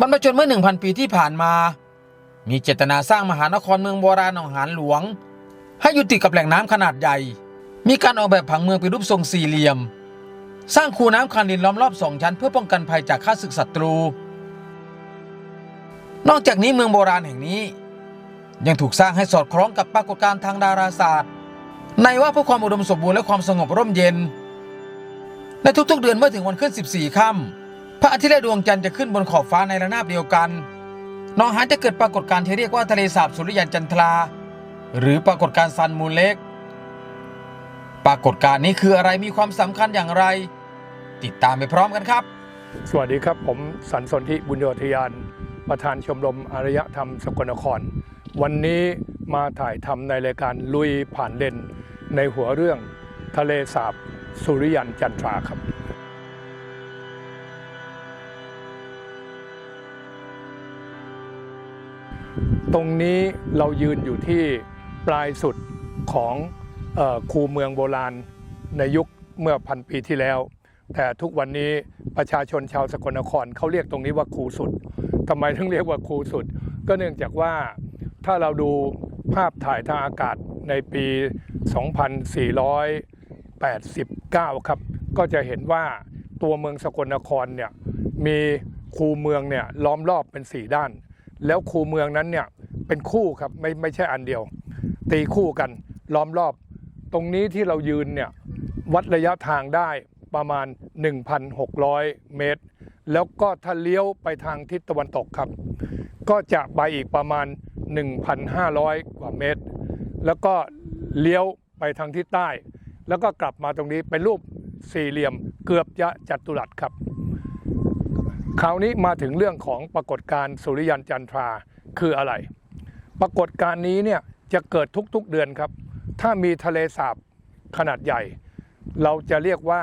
บรรพชนเมื่อ 1,000 ปีที่ผ่านมา มีเจตนาสร้างมหานครเมืองโบราณหนองหานหลวง ให้อยู่ติดกับแหล่งน้ำขนาดใหญ่ มีการออกแบบผังเมืองเป็นรูปทรงสี่เหลี่ยม สร้างคูน้ำคันดินล้อมรอบสองชั้น เพื่อป้องกันภัยจากข้าศึกศัตรู นอกจากนี้เมืองโบราณแห่งนี้ ยังถูกสร้างให้สอดคล้องกับปรากฏการณ์ทางดาราศาสตร์ ในว่าเพื่อความอุดมสมบูรณ์และความสงบร่มเย็น ในทุกๆเดือนเมื่อถึงวันขึ้น 14 ค่ำ พระอาทิตย์และดวงจันทร์จะขึ้นบนขอบฟ้าในระนาบเดียวกันหนองหานจะเกิดปรากฏการณ์ที่เรียกว่าทะเลสาบสุริยันจันทรา หรือปรากฏการณ์ซันมูนเล็ก ปรากฏการณ์นี้คืออะไรมีความสำคัญอย่างไร ติดตามไปพร้อมกันครับ สวัสดีครับผมสันสนธิบุญโยธยาน ประธานชมรมอารยธรรมสกลนคร วันนี้มาถ่ายทำในรายการลุยผ่านเลนในหัวเรื่องทะเลสาบสุริยันจันทราครับ ตรงนี้เรายืนอยู่ที่ปลายสุดของอคูเมืองโบราณในยุคเมื่อพันปีที่แล้ว แต่ทุกวันนี้ประชาชนชาวสกลนครเขาเรียกตรงนี้ว่าคูสุดทำไมถึงเรียกว่าคูสุด ก็เนื่องจากว่าถ้าเราดูภาพถ่ายทางอากาศในปี 2489 ครับ ก็จะเห็นว่าตัวเมืองสกลนครเนี่ยมีคูเมืองเนี่ยล้อมรอบเป็น 4 ด้าน แล้วคูเมืองนั้นเนี่ยเป็นคู่ครับไม่ไม่ใช่อันเดียว ตีคู่กันล้อมรอบ ตรงนี้ที่เรายืนเนี่ยวัดระยะทางได้ประมาณ 1,600 เมตร แล้วก็ถ้าเลี้ยวไปทางทิศตะวันตกครับ ก็จะไปอีกประมาณ 1,500 กว่าเมตร แล้วก็เลี้ยวไปทางทิศใต้ แล้วก็กลับมาตรงนี้เป็นรูปสี่เหลี่ยมเกือบจะจัตุรัสครับ คราวนี้มาถึงเรื่องของปรากฏการณ์สุริยันจันทราคืออะไร ปรากฏการณ์นี้เนี่ยจะเกิดทุกๆเดือนครับ ถ้ามีทะเลสาบขนาดใหญ่ เราจะเรียกว่า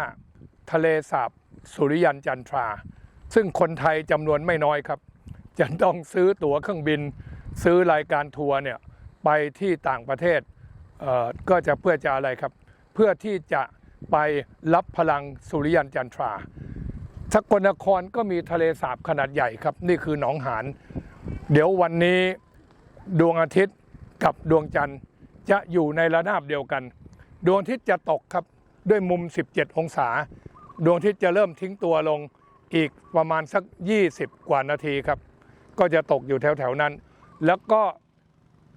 ทะเลสาบสุริยันจันทรา ซึ่งคนไทยจำนวนไม่น้อยครับ จะต้องซื้อตั๋วเครื่องบิน ซื้อรายการทัวร์เนี่ยไปที่ต่างประเทศเก็จะเพื่อจะอะไรครับ เพื่อที่จะไปรับพลังสุริยันจันทรา สกลนครก็มีทะเลสาบขนาดใหญ่ครับ นี่คือหนองหาน เดี๋ยววันนี้ดวงอาทิตย์กับดวงจันทร์จะอยู่ในระนาบเดียวกัน ดวงอาทิตย์จะตกครับด้วยมุม 17 องศา ดวงอาทิตย์จะเริ่มทิ้งตัวลงอีกประมาณสัก 20 กว่านาทีครับ ก็จะตกอยู่แถวๆนั้น แล้วก็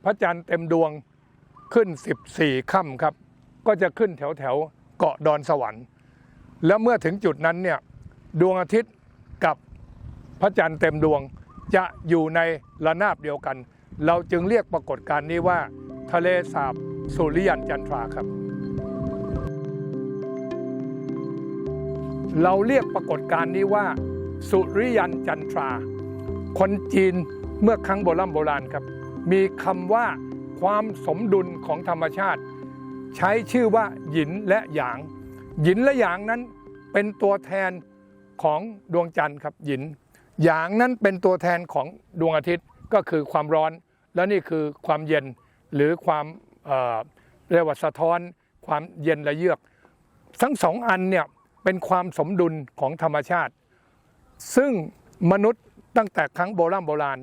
พระจันทร์เต็มดวงขึ้น 14 ค่ำครับ ก็จะขึ้นแถวๆเกาะดอนสวรรค์ แล้วเมื่อถึงจุดนั้นเนี่ย ดวงอาทิตย์กับพระจันทร์เต็มดวงจะอยู่ในระนาบเดียวกัน เราจึงเรียกปรากฏการณ์นี้ว่า ทะเลสาบสุริยันจันทราครับ เราเรียกปรากฏการณ์นี้ว่า สุริยันจันทรา คนจีนเมื่อครั้งโบราณโบราณครับ มีคำว่าความสมดุลของธรรมชาติ ใช้ชื่อว่าหยินและหยาง หยินและหยางนั้นเป็นตัวแทน ของดวงจันทร์ครับหยินหยางนั้นเป็นตัวแทนของดวงอาทิตย์ก็คือความร้อน และนี่คือความเย็นหรือความเรียกว่าสะท้อน ความเย็นและเยือก ทั้งสองอันเนี่ยเป็นความสมดุลของธรรมชาติ ซึ่งมนุษย์ตั้งแต่ครั้งโบราณโบราณ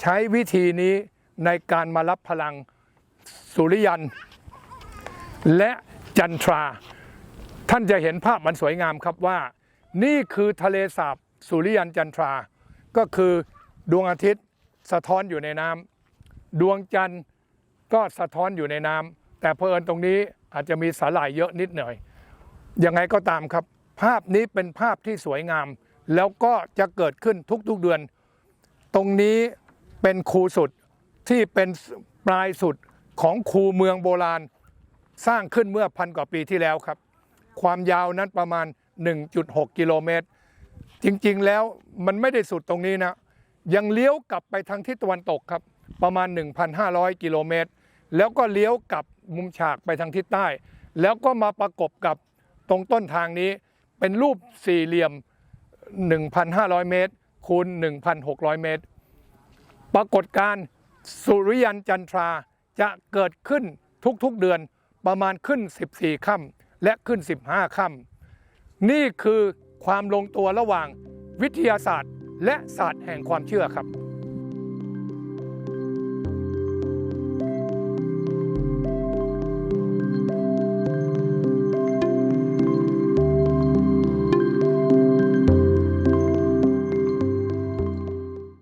ใช้วิธีนี้ในการมารับพลังสุริยัน และจันทรา ท่านจะเห็นภาพมันสวยงามครับว่า นี่คือทะเลสาบสุริยันจันทรา ก็คือดวงอาทิตย์สะท้อนอยู่ในน้ำดวงจันทร์ก็สะท้อนอยู่ในน้ำแต่เพอิญตรงนี้อาจจะมีสาหร่ายเยอะนิดหน่อย ยังไงก็ตามครับ ภาพนี้เป็นภาพที่สวยงาม แล้วก็จะเกิดขึ้นทุกๆเดือน ตรงนี้เป็นคูสุดที่เป็นปลายสุดของคูเมืองโบราณ สร้างขึ้นเมื่อพันกว่าปีที่แล้วครับ ความยาวนั้นประมาณ 1.6 กิโลเมตร จริงๆแล้วมันไม่ได้สุดตรงนี้นะ ยังเลี้ยวกลับไปทางทิศตะวันตกครับ ประมาณ 1,500 กิโลเมตร แล้วก็เลี้ยวกลับมุมฉากไปทางทิศใต้ แล้วก็มาประกบกับตรงต้นทางนี้เป็นรูปสี่เหลี่ยม 1,500 เมตร คูณ 1,600 เมตร ปรากฏการณ์สุริยันจันทราจะเกิดขึ้นทุกๆเดือนประมาณขึ้น 14 ค่ำและขึ้น 15 ค่ำ นี่คือความลงตัวระหว่างวิทยาศาสตร์ และศาสตร์แห่งความเชื่อครับ